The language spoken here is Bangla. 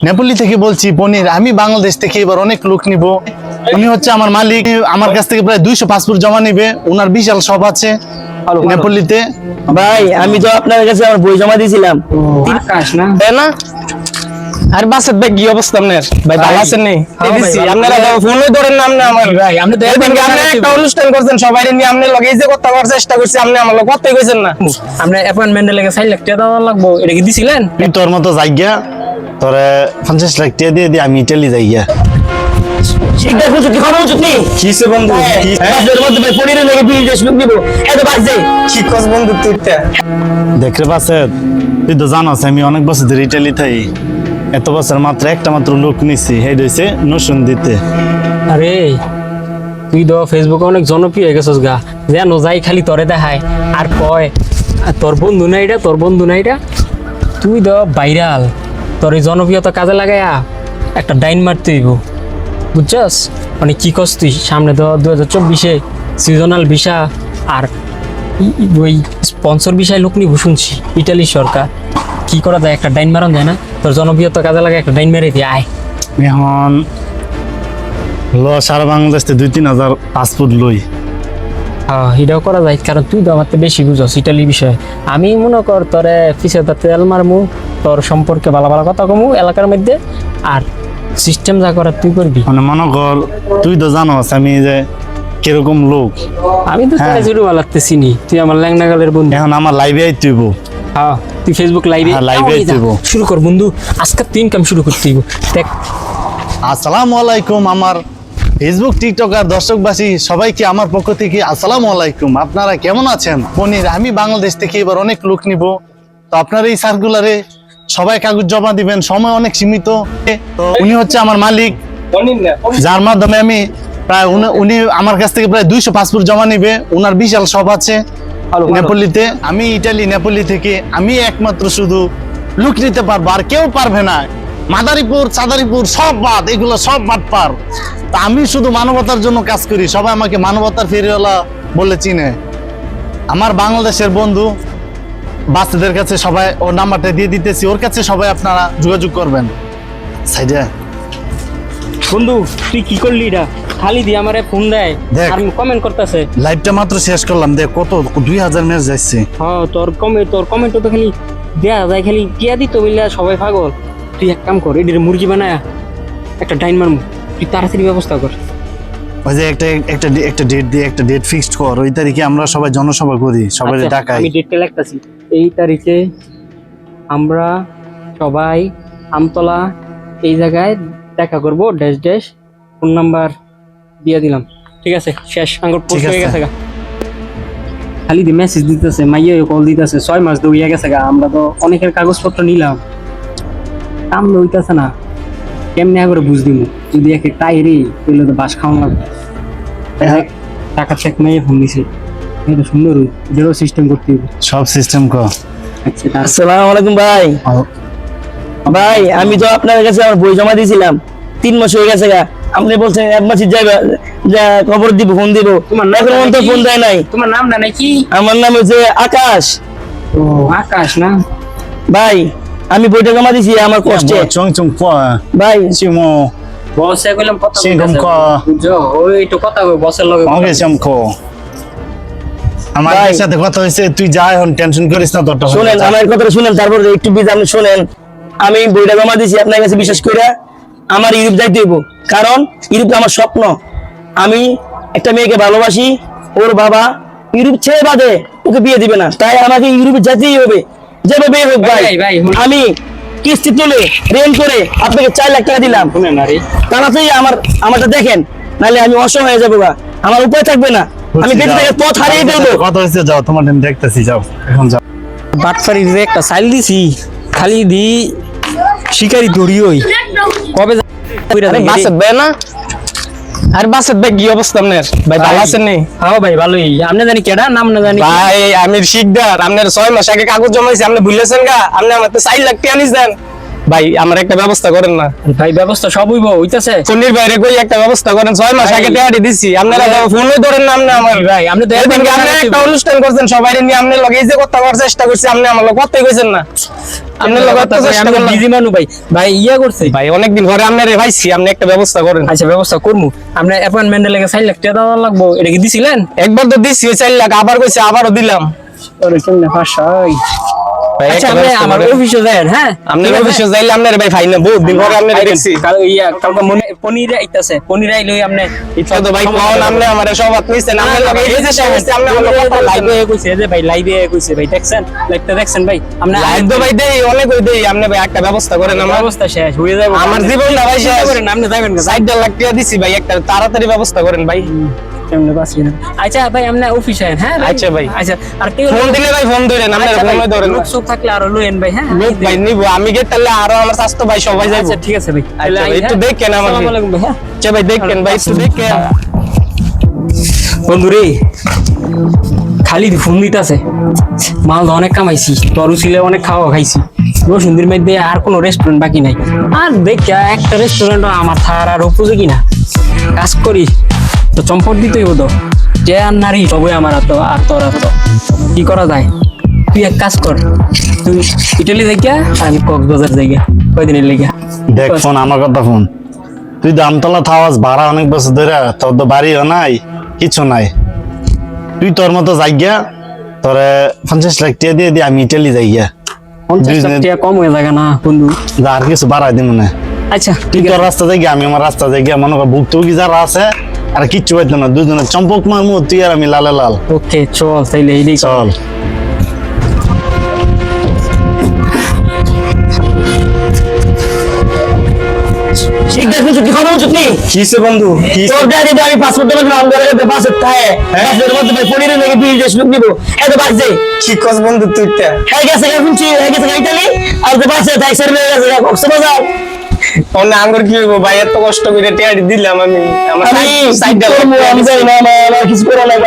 নেপালি থেকে বলছি পনির আমি বাংলাদেশ থেকে এবার অনেক লোক নিব। উনি হচ্ছে আমার মালিক আমার কাছ থেকে প্রায় দুইশো পাসপোর্ট জমা নিবে। ওনার বিশাল সব আছে নেপালিতে। ভাই আমি তো আপনার কাছে আমার বই জমা দিয়েছিলাম। না? তাই না? আর বাসের ভাই কি অবস্থা আপনার? ভাই ভালো আছেন নি? হ্যাঁ ভাই, দেখেছি ভালো। আপনারা ফোনই ধরেন না আপনি আমার ভাই, আপনি তো এদিন একবার আপনি একটা অনুষ্ঠান করছেন সবাই নিয়ে আপনি লগে এই যে কথা করার চেষ্টা করছি আপনি আমার লগে কথাই কইছেন না। আমরা অ্যাপয়েন্টমেন্টের লেগে সাইড লাখ টাকা দেওয়া লাগবো এটা কি দিছিলেন? তুই তোর মতো যাইগা তোরে পঞ্চাশ লাখ টাকা দিয়ে দিয়ে আমি ইটালি যাইগা এটা কিছু কি খবর উচিত নেই কিসে বন্ধু? কি? আপনাদের মধ্যে ভাই পনিরের লেগে বিল দেশ লোক দিব। এত বাজ। যাই কি কস বন্ধু তুইটা দেখতে পাচ্ছে তুই তো জানোস আমি অনেক বছর ধরে ইটালি থাই এত বছর মাত্র একটা মাত্র লোক নিছি, হেড হয়েছে নসুন দিতে। আরে, তুই তো ফেসবুকে অনেক জনপ্রিয় হয়ে গেছিস গা। যেন যাই খালি তরে দেখায়, আর কয়, আর তোর বন্ধু না এটা তোর বন্ধু না এটা তুই তো ভাইরাল তোর এই জনপ্রিয়তা কাজে লাগাইয়া একটা ডাইন মারতে হইব। বুঝছস? মানে কি করছ তুই? সামনে তো দু হাজার চব্বিশে সিজনাল ভিসা আর ওই স্পন্সর বিষয় লোক নিব শুনছি, ইটালি সরকার। কি করা যায়? একটা ডাইন মারন যায় না? তোর জনপ্রিয়তা কাজে লাগে একটা ডাইন মেরে দিয়ে আয়। এখন ল সারা বাংলাদেশ থেকে দুই তিন হাজার পাসপোর্ট লই। এটাও করা যায় কারণ তুই তো আমার বেশি বুঝস ইটালি বিষয়ে। আমি মনে কর তোরে পিছে তো তেল মারমু তোর সম্পর্কে ভালো ভালো কথা কমু এলাকার মধ্যে আর সিস্টেম যা করার তুই করবি। মানে মনে কর তুই তো জানোস আমি যে কীরকম লোক। আমি তো তোরে হ্যাঁ। জুড়ে ভালাতে চিনি তুই আমার ল্যাংনাগালের বন্ধু। এখন আমার লাইভে আইতেইব হ্যাঁ তুই ফেসবুক লাইভে live শুরু কর বন্ধু। আজকে তুই ইনকাম শুরু করতে দিব দেখ। আসসালামু আলাইকুম আমার ফেসবুক টিকটক আর দর্শকবাসী সবাইকে আমার পক্ষ থেকে আসসালামু আলাইকুম। আপনারা কেমন আছেন? পনির আমি বাংলাদেশ থেকে এবার অনেক লোক নিব। তো আপনার এই সার্কুলারে সবাই কাগজ জমা দিবেন সময় অনেক সীমিত। তো উনি হচ্ছে আমার মালিক। যার মাধ্যমে আমি প্রায় উনি- উনি আমার কাছ থেকে প্রায় দুইশো পাসপোর্ট জমা নিবে। ওনার বিশাল সব আছে। নেপালিতে, আমি ইটালি, নেপালি থেকে, আমি একমাত্র শুধু লুক নিতে পারব, আর কেউ পারবে না। মাদারীপুর চাদারীপুর সব বাদ, এগুলো সব বাদ পার। তা আমি শুধু মানবতার জন্য কাজ করি, সবাই আমাকে মানবতার ফেরিওয়ালা বলে চিনে। আমার বাংলাদেশের বন্ধু, বাচ্চাদের কাছে সবাই ওর নাম্বারটা দিয়ে দিতেছি, ওর কাছে সবাই আপনারা যোগাযোগ করবেন। সাইডে বন্ধু তুই কি করলি এটা খালি দিয়ে আমারে ফোন দেয়। দেখ। আর কমেন্ট করতেছে। লাইভটা মাত্র শেষ করলাম দেখ কত দুই হাজার ম্যাচ যাচ্ছে। হ্যাঁ তোর কমে তোর কমেন্ট তো খালি দেয়া যায় খালি টিয়া দিত বললে সবাই পাগল। তুই এক কাম কর এটির মুরগি বানায়া একটা ডাইন মারমু তুই তাড়াতাড়ি ব্যবস্থা কর। ওই যে একটা একটা একটা ডেট দিয়ে একটা ডেট ফিক্সড কর ওই তারিখে আমরা সবাই জনসভা করি সবাই আচ্ছা, ডাকাই। আমি ডেটটা লিখতাছি। এই তারিখে আমরা সবাই আমতলা এই জায়গায় দেখা করব ড্যাশ ড্যাশ ফোন নাম্বার দিয়ে দিলাম। ঠিক আছে শেষ আঙ্গুর পোস্ট হয়ে গেছে গা। খালি দি মেসেজ দিতেছে মাইয়ে কল দিতেছে ছয় মাস দৌড়িয়ে গেছে গা আমরা তো অনেকের কাগজপত্র নিলাম। কাম লইতেছে না কেমনে করে বুঝ দিমু? যদি একে তাই রে তাহলে তো বাস খাওয়ান লাগবে। টাকা চেক মেয়ে ফোন দিছে। এটা সুন্দর যেরো সিস্টেম করতে হবে। সব সিস্টেম কর আচ্ছা আসসালামু আলাইকুম ভাই। ভাই আমি তো আপনার কাছে আমার বই জমা দিয়েছিলাম। তিন মাস হয়ে গেছে গা। আপনি বলছেন এক মাসে যাবে যা খবর দিব ফোন দিব। তোমার নাম এখন পর্যন্ত কি? ফোন দেয় নাই। তোমার নাম না নাকি? আমার নাম হচ্ছে আকাশ। ও আকাশ না? ভাই আমি বইটা জমা দিছি আমার কষ্টে। চং চং ভাই। চিমো বসে কইলাম কথা কইতাছে। ক- ওই একটু কথা কই বসের লগে কথা ওকে চমকো। আমার। সাথে কথা হয়েছে তুই যা এখন টেনশন করিস না তোরটা শুনেন আমার কথাটা শুনেন তারপর একটু বিজ আপনি শুনেন। আমি বইটা জমা দিছি আপনার কাছে বিশ্বাস করে আমার ইউরোপ যাইতে হইব। কারণ ইউরোপ আমার স্বপ্ন। আমি একটা মেয়েকে ভালোবাসি ওর বাবা ইউরোপ ছেড়ে বাদে ওকে বিয়ে দিবে না। তাই আমাকে ইউরোপে যেতেই হবে। যেভাবে হোক ভাই। আমি কিস্তি তুলে রেন করে আপনাকে চার লাখ টাকা দিলাম। তাড়াতাড়ি আমার আমারটা দেখেন নাহলে আমি অসহায় হয়ে যাব গা। আমার উপায় থাকবে না। আমি বেঁচে থেকে পথ হারিয়ে ফেলব। কথা হয়েছে যাও তোমার দেখতেছি যাও এখন যাও। বাটফারি একটা সাইল দিছি খালি দি শিকারি ধরি ওই। কবে বাসে না? আর বাসের ভাই কি অবস্থা আপনার? ভাই ভালো। আছেন নি? হ্যাঁ ভাই ভালোই। আপনি জানি কেডা নাম না জানি ভাই আমি শিকদার। আপনার ছয় মাস আগে কাগজ জমাইছি আপনি ভুলেছেন গা। আপনি আমার তো চার লাগতে টাকা নিছেন। ভাই আমার একটা ব্যবস্থা করেন না। ভাই ব্যবস্থা সব হইব হইতাছে। ফোনের বাইরে কই একটা ব্যবস্থা করেন ছয় মাস আগে টেয়ারি দিছি। আপনারা ফোনই ধরেন না আপনি আমার। ভাই আপনি তো এদিন কি আপনি একটা অনুষ্ঠান করছেন সবাই নিয়ে আপনি লগে এই যে কথা করার চেষ্টা করছি আপনি আমার লগে কথাই কইছেন না। আপনি লগে কথা চেষ্টা করেন বিজি মানু ভাই। ভাই ইয়া করছে। ভাই অনেকদিন পরে আপনি রে ভাইছি আপনি একটা ব্যবস্থা করেন। আচ্ছা ব্যবস্থা করমু। আমরা অ্যাপয়েন্টমেন্টের লেগে চার লাখ টাকা দেওয়া লাগবো। এটা কি দিছিলেন? একবার তো দিছি ওই চার লাখ আবার কইছে আবারও দিলাম। ওরে কেমনে আচ্ছা একটা আপনি আমার অফিসে যান হ্যাঁ? আপনি অফিসে যাইলে আপনার ভাই ফাইন না বহুত দিন পরে আপনি দেখছি কাল ইয়া কালকে মনে পনির আইতাছে পনির আইলে আপনি ইচ্ছা তো ভাই কোন আপনি আমার সব আপনি নিছেন আপনি লগে এই যে সমস্যা আপনি আমার কথা লাইভে লাইভে কইছে যে ভাই লাইভে কইছে ভাই দেখছেন? লাইভটা দেখছেন ভাই? আপনি লাইভ তো ভাই দেই অনেক দেই আপনি ভাই একটা ব্যবস্থা করেন আমার। অবস্থা শেষ হয়ে যাবে। আমার জীবনটা ভাই শেষ। করেন আপনি যাবেন না লাখ টাকা দিছি ভাই একটা তাড়াতাড়ি ব্যবস্থা করেন ভাই। কেমনে বাঁচি না আচ্ছা ভাই আপনি অফিসে আইন হ্যাঁ আচ্ছা ভাই। আচ্ছা আর কেউ ফোন দিলে ভাই ফোন ধরেন আপনার আচ্ছা ফোন ধরেন লোক সব থাকলে আরও লইেন ভাই হ্যাঁ? লোক ভাই নিব। আমি গে তাহলে আরও আমার স্বাস্থ্য ভাই সবাই যাইবো। আচ্ছা ঠিক আছে ভাই। আচ্ছা ভাই, একটু? দেখেন আমাকে। আসসালামু আলাইকুম ভাই, আচ্ছা ভাই দেখেন ভাই একটু দেখেন। বন্ধু রে খালি ফোন দিতেছে। মাল তো অনেক কামাইছি তরু ছিলে অনেক খাওয়া খাইছি। রসুন্দির মধ্যে আর কোনো রেস্টুরেন্ট বাকি নাই। আর দেখ একটা রেস্টুরেন্ট আমার থার আর উপযোগী না। কাজ করি। তো চম্পট দিতেই হতো। যে আর নারী সবই আমার তো আর তোর আর কি করা যায়? তুই এক কাজ কর। তুই ইটালি যাইগা আর আমি কক্সবাজার যাইগা কয়দিনের লেগা? দেখ ফোন আমার কথা ফোন। তুই দামতলা থাওয়াস ভাড়া অনেক বছর ধরে তোর তো বাড়িও নাই কিছু নাই। তুই তোর মতো যাইগা তোরে পঞ্চাশ লাখ টাকা দিয়ে দিয়ে আমি ইটালি যাইগা। পঞ্চাশ লাখ Business- কম হয়ে যায় না বন্ধু। যা আর কিছু বাড়াই দিব না আচ্ছা তুই তোর রাস্তা যাই আমি আমার রাস্তা যাই মনে কর ভুক্তভোগী যারা আছে আর কিচ্ছু পাইতো না দুজনে চম্পক মারমু তুই আর আমি লালে লাল। ওকে চল তাইলে কর। চল। শিখতে ছুটি খাব ছুটি কিসে বন্ধু? তোর দাদি আমি পাসপোর্ট দেবো নাম করে দেবে পাসপোর্ট খায়। পাসপোর্টের মধ্যে ভাই পনিরের নাকি দুই দেশ লোক দিব এত বাজে কি কস বন্ধু তুই তে? হ্যাঁ গেছে হয়ে গেছে ইতালি আর তো বাজে তাই সার্ভে হয়ে গেছে কক্সবাজার অন্য আঙ্গুর কি হইব? ভাই এত কষ্ট করে টেয়ারি দিলাম আমি। আমার আমি সাইড আমি জানি না আমার কিছু করা লাগবে